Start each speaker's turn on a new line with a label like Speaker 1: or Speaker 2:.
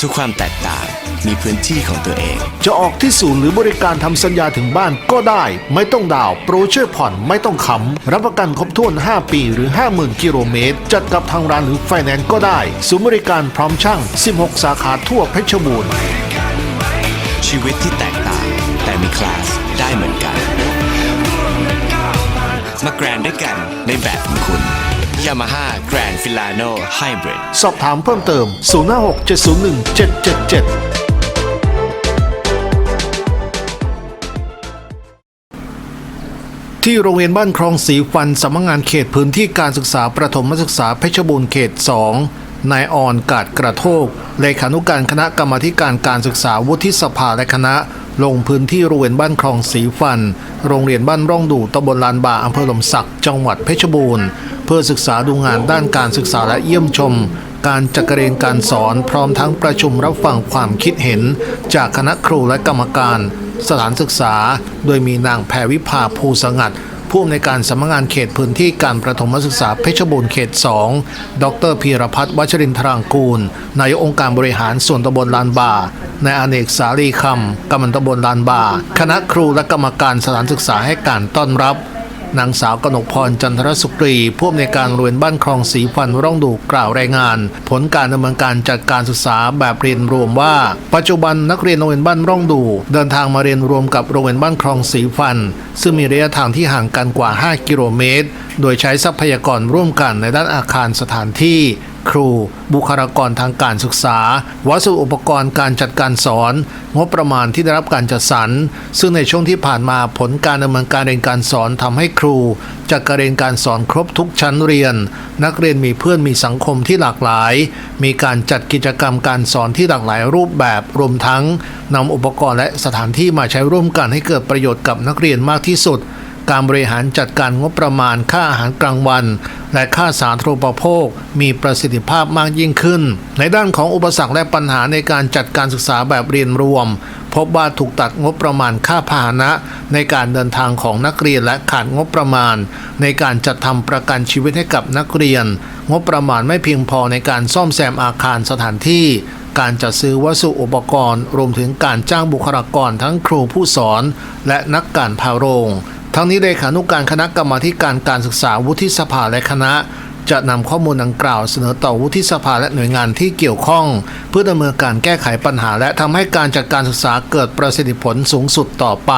Speaker 1: ทุกความแตกต่างมีพื้นที่ของตัวเอง
Speaker 2: จะออกที่ศูนย์หรือบริการทำสัญญาถึงบ้านก็ได้ ไม่ต้องดาวน์โปรช่วยผ่อนไม่ต้องค้ำรับประกันครบถ้วน 5 ปีหรือ 50,000 กิโลเมตร จัดกับทางร้านหรือไฟแนนซ์ก็ได้ ศูนย์บริการพร้อมช่าง 16 สาขาทั่วเพชรบูรณ์
Speaker 1: ชีวิตที่แตกต่างแต่มีคลาสได้เหมือนกัน มาแกรนด์ด้วยกันในแบบของคุณ Yamaha Grand Filano Hybrid
Speaker 2: สอบถามเพิ่มเติม 056 701 777ที่โรงเรียนบ้านคลองสีฟันสำนักงานเขตพื้นที่การศึกษาประถมศึกษาเพชรบูรณ์เขต 2 นายอ่อนกาดกระโทก เลขานุการคณะกรรมการการศึกษาวุฒิสภาและคณะ ลงพื้นที่โรงเรียนบ้านคลองสีฟัน โรงเรียนบ้านร่องดูตำบลลานบาอำเภอหลมสักจังหวัดเพชรบูรณ์ เพื่อศึกษาดูงานด้านการศึกษาและเยี่ยมชม การจัดการเรียนการสอนพร้อมทั้งประชุมรับฟังความคิดเห็น จากคณะครูและกรรมการ สถานศึกษา โดยมีนางแพรวิภาภูสงัดผู้อำนวยการสำนักงานเขตพื้นที่การประถมศึกษาเพชรบูรณ์เขต 2 ดรพีรพัฒน์วัชรินทรางกูล นายกองค์การบริหารส่วนตำบลลานบานายอเนกสาลีคำกำมันตำบลลานบา คณะครูและกรรมการสถานศึกษาให้การต้อนรับ นางสาวกนกพรจันทรสุกรีผู้อำนวยการโรงเรียนบ้านคลองสีฟันร่องดูกล่าวรายงาน ผลการดำเนินการจัดการศึกษาแบบเรียนรวมว่า ปัจจุบันนักเรียนโรงเรียนบ้านร่องดู เดินทางมาเรียนรวมกับโรงเรียนบ้านคลองสีฟัน ซึ่งมีระยะทางที่ห่างกันกว่า 5 กิโลเมตร โดยใช้ทรัพยากรร่วมกันในด้านอาคารสถานที่ ครู บุคลากรทางการศึกษา วัสดุอุปกรณ์การจัดการสอน งบประมาณที่ได้รับการจัดสรร ซึ่งในช่วงที่ผ่านมาผลการดำเนินการเรียนการสอนทำให้ครูจัดการเรียนการสอนครบทุกชั้นเรียน นักเรียนมีเพื่อนมีสังคมที่หลากหลาย มีการจัดกิจกรรมการสอนที่หลากหลายรูปแบบรวมทั้งนำอุปกรณ์และสถานที่มาใช้ร่วมกันให้เกิดประโยชน์กับนักเรียนมากที่สุด การบริหารจัดการงบประมาณค่าอาหารกลางวัน และค่าสาธารณูปโภค มีประสิทธิภาพมากยิ่งขึ้น ในด้านของอุปสรรคและปัญหาในการจัดการศึกษาแบบเรียนรวม พบว่าถูกตัดงบประมาณค่าพาหนะ ในการเดินทางของนักเรียนและขาดงบประมาณ ในการจัดทำประกันชีวิตให้กับนักเรียน งบประมาณไม่เพียงพอในการซ่อมแซมอาคารสถานที่การจัดซื้อวัสดุอุปกรณ์ รวมถึงการจ้างบุคลากรทั้งครูผู้สอน และนักการพาโรง ทั้งนี้เลขานุกการคณะกรรมาการการศึกษาวุฒิสภาและคณะ จะนำข้อมูลดังกล่าวเสนอต่อวุฒิสภาและหน่วยงานที่เกี่ยวข้อง เพื่อดำเนินการแก้ไขปัญหาและทำให้การจัดการศึกษาเกิดประสิทธิผลสูงสุดต่อไป